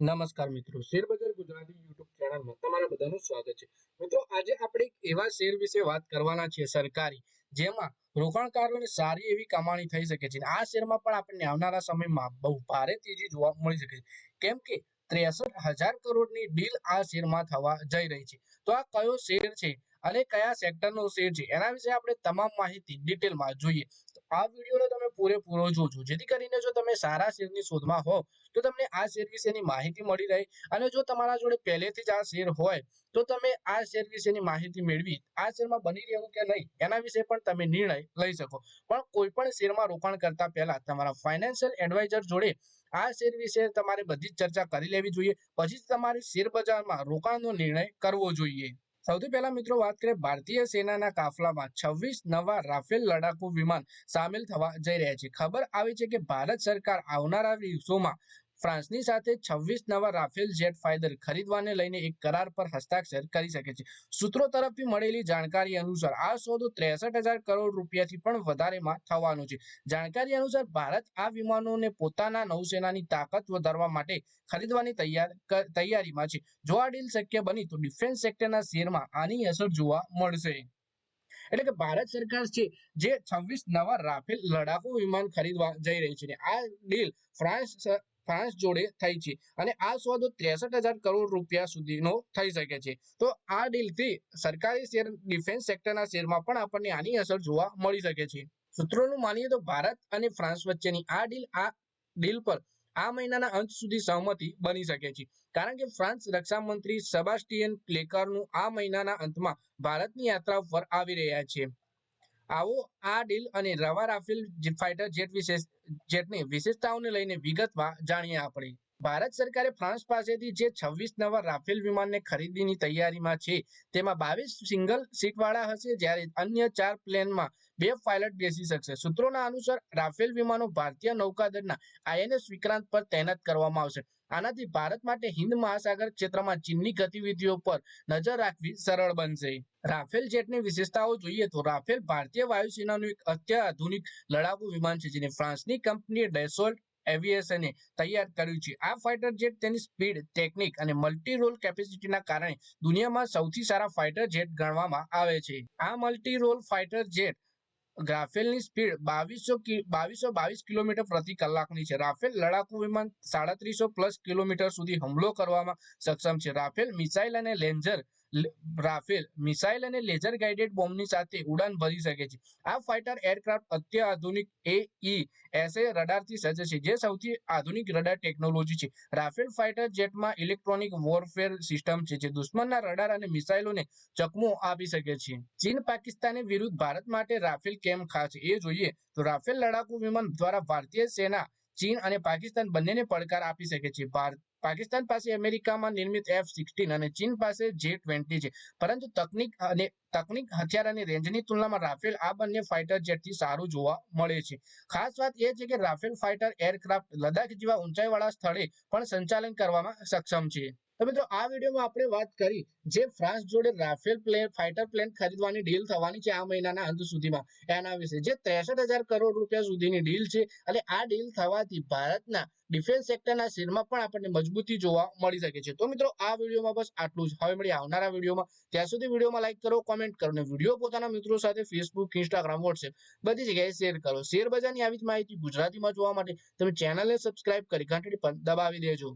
નમસ્કાર મિત્રો શેરબજાર ગુજરાતી યુટ્યુબ ચેનલમાં તમારા બધાનું સ્વાગત છે. મિત્રો, આજે આપણે એવા શેર વિશે વાત કરવાના છીએ સરકારી, જેમાં રોકાણકારોને સારી એવી કમાણી થઈ શકે છે. આ શેરમાં પણ આપણને આવનારા સમયમાં બહુ ભારે તેજી જોવા મળી શકે છે. કેમ કે ત્રેસઠ હજાર કરોડની ડીલ આ શેરમાં થવા જઈ રહી છે. તો આ કયો શેર છે અને કયા સેક્ટરનો શેર છે? એના વિશે આપણે તમામ માહિતી ડિટેલમાં જોઈએ. આ વિડીયોને તમે પૂરેપૂરો જોજો. જેથી કરીને જો તમે સારા શેરની શોધમાં હો, તો તમને આ શેર વિશેની માહિતી મળી રહે. અને જો તમારા જોડે પહેલેથી જ આ શેર હોય, તો તમે આ શેર વિશેની માહિતી મેળવી. આ શેરમાં બની રહેવું કે નહીં, એના વિશે પણ તમે નિર્ણય લઈ શકો. પણ કોઈ પણ શેરમાં રોકાણ કરતા પહેલા તમારા ફાઇનાન્શિયલ એડવાઇઝર જોડે આ શેર વિશે તમારે બધી જ ચર્ચા કરી લેવી જોઈએ. પછી જ તમારે શેર બજારમાં રોકાણનો નિર્ણય કરવો જોઈએ. સૌથી પહેલા મિત્રો વાત કરીએ ભારતીય સેનાના કાફલામાં છવ્વીસ નવા રાફેલ લડાકુ વિમાન સામેલ થવા જઈ રહ્યા છે. ખબર આવી છે કે ભારત સરકાર આવનારા દિવસોમાં ફ્રાન્સની સાથે છવ્વીસ નવા રાફેલ જેટ ફાઇટર ખરીદવાને લઈને એક કરાર પર હસ્તાક્ષર કરી શકે છે. સૂત્રો તરફથી મળેલી જાણકારી અનુસાર આ સોદો ત્રેસઠ હજાર કરોડ રૂપિયાથી પણ વધારેમાં થવાનો છે. જાણકારી અનુસાર ભારત આ વિમાનોને પોતાના નૌસેનાની તાકાત વધારવા માટે ખરીદવાની તૈયાર તૈયારીમાં છે. જો આ ડીલ શક્ય બની તો ડિફેન્સ સેક્ટરના શેરમાં આની અસર જોવા મળશે. એટલે કે ભારત સરકાર છે, જે છવ્વીસ નવા રાફેલ લડાકુ વિમાન ખરીદવા જઈ રહી છે આ ડીલ ફ્રાન્સ ફ્રાન્સ જોડે થઈ છે અને આ સોદો ત્રેસઠ કરોડ રૂપિયા સુધીનો થઈ શકે છે. તો આ ડીલથી સરકારી શેર ડિફેન્સ સેક્ટરના શેરમાં પણ આપણને આની અસર જોવા મળી શકે છે. સૂત્રોનું માનીએ તો ભારત અને ફ્રાન્સ વચ્ચેની આ ડીલ આ ડીલ પર આ મહિનાના અંત સુધી સહમતિ બની શકે છે. કારણ કે ફ્રાન્સ રક્ષા મંત્રી સેબાસ્ટિયન પ્લેકરનું આ મહિનાના અંતમાં ભારતની યાત્રા પર આવી રહ્યા છે. આવો આ ડીલ અને રવા રાફેલ ફાઇટર જેટ વિશેષ જેટની વિશેષતાઓને લઈને વિગતમાં જાણીએ આપણે. ભારત સરકારે ફ્રાન્સ પાસેથી જે છવ્વીસ નવા રાફેલ વિમાનને ખરીદીની તૈયારીમાં છે, તેમાં બાવીસ સિંગલ સીટ વાળા હશે, જ્યારે અન્ય ચાર પ્લેનમાં બે પાયલટ બેસી શકશે. સૂત્રોના અનુસાર, રાફેલ વિમાનો ભારતીય નૌકાદળના આઈએનએસ વિક્રાંત પર તૈનાત કરવામાં આવશે. આનાથી ભારત માટે હિન્દ મહાસાગર ક્ષેત્રમાં ચીનની ગતિવિધિઓ પર નજર રાખવી સરળ બનશે. રાફેલ જેટની વિશેષતાઓ જોઈએ તો રાફેલ ભારતીય વાયુસેનાનું એક અત્યાધુનિક લડાકુ વિમાન છે, જેને ફ્રાન્સની કંપની ડેસોલ્ટ એવિએશને તૈયાર કર્યું છે. આ ફાઇટર જેટ તેની સ્પીડ, ટેકનિક અને મલ્ટી રોલ કેપેસિટીના કારણે દુનિયામાં સૌથી સારા ફાઇટર જેટ ગણવામાં આવે છે. આ મલ્ટી રોલ ફાઇટર જેટ રાફેલની સ્પીડ બાવીસો બાવીસો બાવીસ કિલોમીટર પ્રતિ કલાકની છે. રાફેલ લડાકુ વિમાન સાડત્રીસો પ્લસ કિલોમીટર સુધી હુમલો કરવામાં સક્ષમ છે. રાફેલ મિસાઇલ અને લેન્જર રાફેલ, મિસાઇલ અને લેઝર ગાઇડેડ બોમ્બની સાથે ઉડાન ભરી શકે છે. આ ફાઇટર એરક્રાફ્ટ અત્યાધુનિક એઈ એસએ રડારથી સજ્જ છે, જે સૌથી આધુનિક રડાર ટેકનોલોજી છે. રાફેલ ફાઇટર જેટમાં ઇલેક્ટ્રોનિક વોરફેર સિસ્ટમ છે, જે દુશ્મનના રડાર અને મિસાઇલોને ચકમો આપી શકે છે. ચીન પાકિસ્તાની વિરુદ્ધ ભારત માટે રાફેલ કેમ ખાસ એ જોઈએ તો રાફેલ લડાકુ વિમાન દ્વારા ભારતીય સેના ચીન અને પાકિસ્તાન બંનેને પડકાર આપી શકે છે. ભારત પાકિસ્તાન પાસે અમેરિકામાં નિર્મિત એફ સિક્સટીન અને ચીન પાસે જે ટ્વેન્ટી છે. પરંતુ તકનીક અને તકનીક હથિયાર અને રેન્જની તુલનામાં રાફેલ આ બંને ફાઇટર જેટથી સારું જોવા મળે છે. ખાસ વાત એ છે કે રાફેલ ફાઇટર એરક્રાફ્ટ લદાખ જેવા ઊંચાઈવાળા સ્થળે પણ સંચાલન કરવામાં સક્ષમ છે. તો મિત્રો આ વિડીયોમાં આપણે વાત કરી, જે ફ્રાન્સ જોડે રાફેલ પ્લેન ફાઇટર પ્લેન ખરીદવાની ડીલ થવાની છે આ મહિનાના અંત સુધીમાં, એના વિશે. જે ત્રેસઠ કરોડ રૂપિયા સુધીની ડીલ છે, અને આ ડીલ થવાથી ભારતના ડિફેન્સ સેક્ટરના શેરમાં પણ આપણને મજબૂતી જોવા મળી શકે છે. તો મિત્રો, આ વિડીયોમાં બસ આટલું જ. હવે મળી આવનારા વિડીયોમાં. ત્યાં સુધી વિડીયોમાં લાઈક કરો કોમેન્ટ કરો, અને વીડિયો પોતાના મિત્રો સાથે ફેસબુક ઇન્સ્ટાગ્રામ વોટ્સએપ બધી જગ્યાએ શેર કરો. શેર બજારની આવી જ માહિતી ગુજરાતીમાં જોવા માટે તમે ચેનલને સબસ્ક્રાઇબ કરી ઘંટડી પણ દબાવી દેજો.